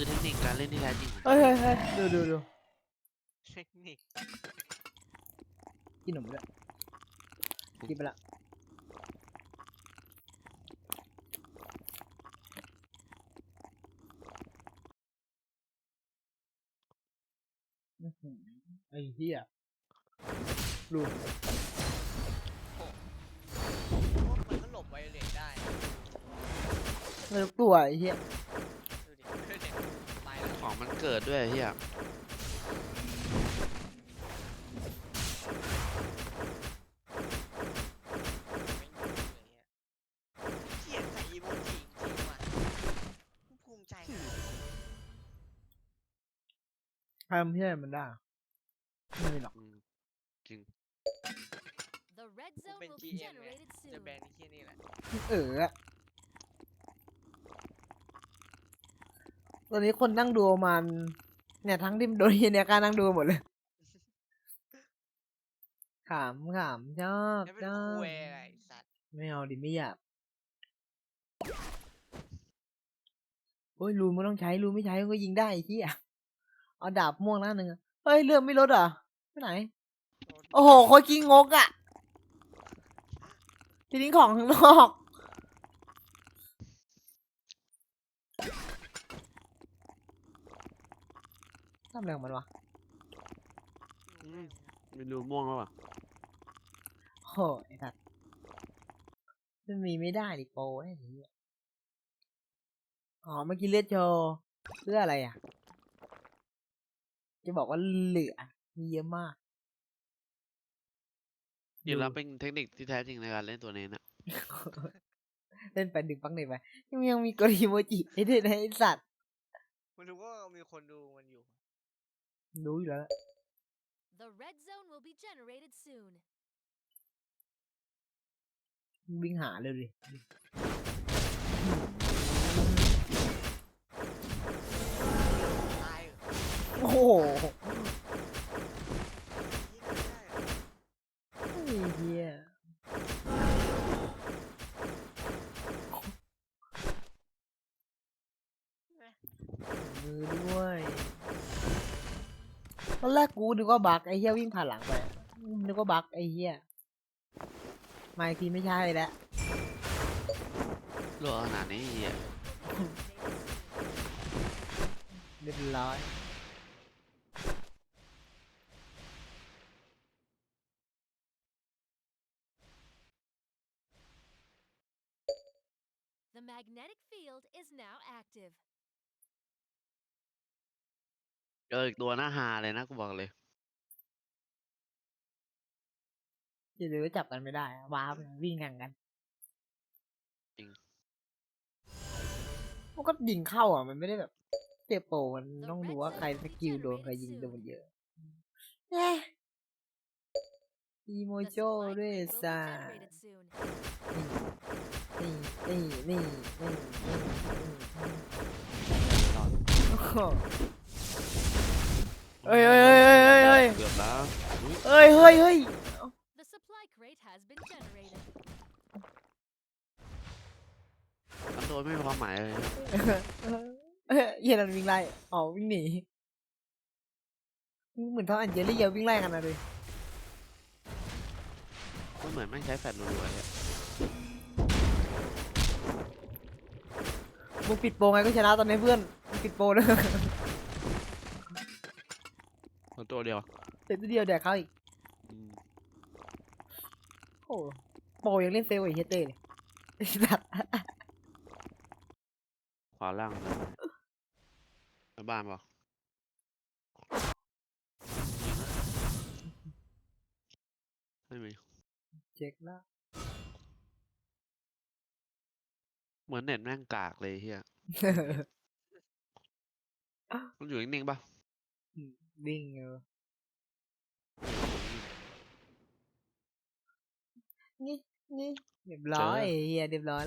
คือเทคนิคการเล่นที่แท้จริงเฮ้ยเฮ้ยเฮ้ยดูดูดูเทคนิคกินขนมด้วยกินไปละอื้อหือไอ้เหี้ยดูมันก็หลบไวเลสได้ไม่รู้ตัวไอ้เหี้ย ดูดิเพื่อนเนี่ยไปแล้ว ของ มันเกิดด้วยเฮียไม่อยู่เลยอะเขียนใส่อีโมจิจริงๆว่ะภูมิใจนะทำเหี้ยมันได้ไม่มีหรอกอืมจริง The red กู zone เป็น will be GM ไง generated จะ soon. แบนไอ้เฮียนี่แหละ เอออะ ตอนนี้คนนั่งดูประมันเนี่ยทั้งที่โดนเฮียเนี่ยกล้านั่งดูหมดเลยขำขำชอบไม่เป็นชอบคุยอะไรไอ้สัตว์ไม่เอาดิไม่อยากโอ้ยรูไม่ต้องใช้รูไม่ใช้ก็ยิงได้ไอ้เหี้ยเอาดาบม่วงหน้าหนึ่งอะเฮ้ยเรื่องไม่ลดเหรอะไปไหน โอ้โหโคตรกิ้งงกอะทีนี้ของข้างนอก ทำอะไรของมันวะอืมไม่รู้ม่วงแล้วอะโหไอ้สัตว์มันมีไม่ได้ดิโปรไอ้เหี้ยอ๋อเมื่อกี้เลือดโชว์เพื่ออะไรอะ จะบอกว่าเหลือมีเยอะมากจริงแล้วเป็นเทคนิคที่แท้จริงในการเล่นตัวนี้นะเล่นไปดึงปังหนึ่งไปยังยังมีกดอีโมจิให้ด้วยนะไอ้สัตว์ มันรู้ว่ามีคนดูมันอยู่ รู้อยู่แล้ว The red zone will be generated soon. วิ่งหาเลยดิ ตายเหรอโอ้โหยิงไม่ได้เหรอไอ้เหี้ยมือด้วย ตอนแรกกูนึกว่าบักไอ้เหี้ยวิ่งผ่านหลังไปนึกว่าบักไอ้เหี้ยมาอีกทีไม่ใช่แล้วโลขนาดนี้เฮียเรียบร้อย เจออีกตัวหน้าฮาเลยนะกูบอกเลยจะหรือว่าจับกันไม่ได้อะว้าบวิ่งแข่งกันจริง มันก็ยิงเข้าอะ มันไม่ได้แบบเจ็บโปรมันต้องดูว่าใครสกิลโดนใครยิงโดนเยอะเอ๊ะอีโม The โจ supply ด้วย crate will be ซ่า generated soon. นี่นี่นี่นี่นี่รอดโอ้โห เฮ้ยเฮ้ยเฮ้ยเฮ้ยเฮ้ยเกือบแล้วอุ๊ยเฮ้ยเฮ้ยเฮ้ย The supply crate has been generated. ทั้งตัวไม่มีความหมายเลยเฮ้ยเฮียนันวิ่งไล่อ๋อวิ่งหนีเหมือนท้องอันเจลี่เยวิ่งไล่กันนะเลยมันเหมือนแม่งใช้แฟลชรัวๆเลยมึงปิดโปรไงก็ชนะตอนนี้เพื่อนมึงปิดโปรนะเอา ตัวเดียวเสร็จเดียวแดกเขาอีก อืมโอ้โปรยังเล่นเซลล์ไอ้เฮยเต้เลยไอ้สัตว์ขวาล่างเลยไปบ้านเปล่าไม่มี เช็คแล้ว เหมือนเน็ตแม่งกากเลยเฮียมันอยู่นิ่งๆปะวิ่งเออ นี่นี่เรียบร้อยไอ้เฮียเรียบร้อย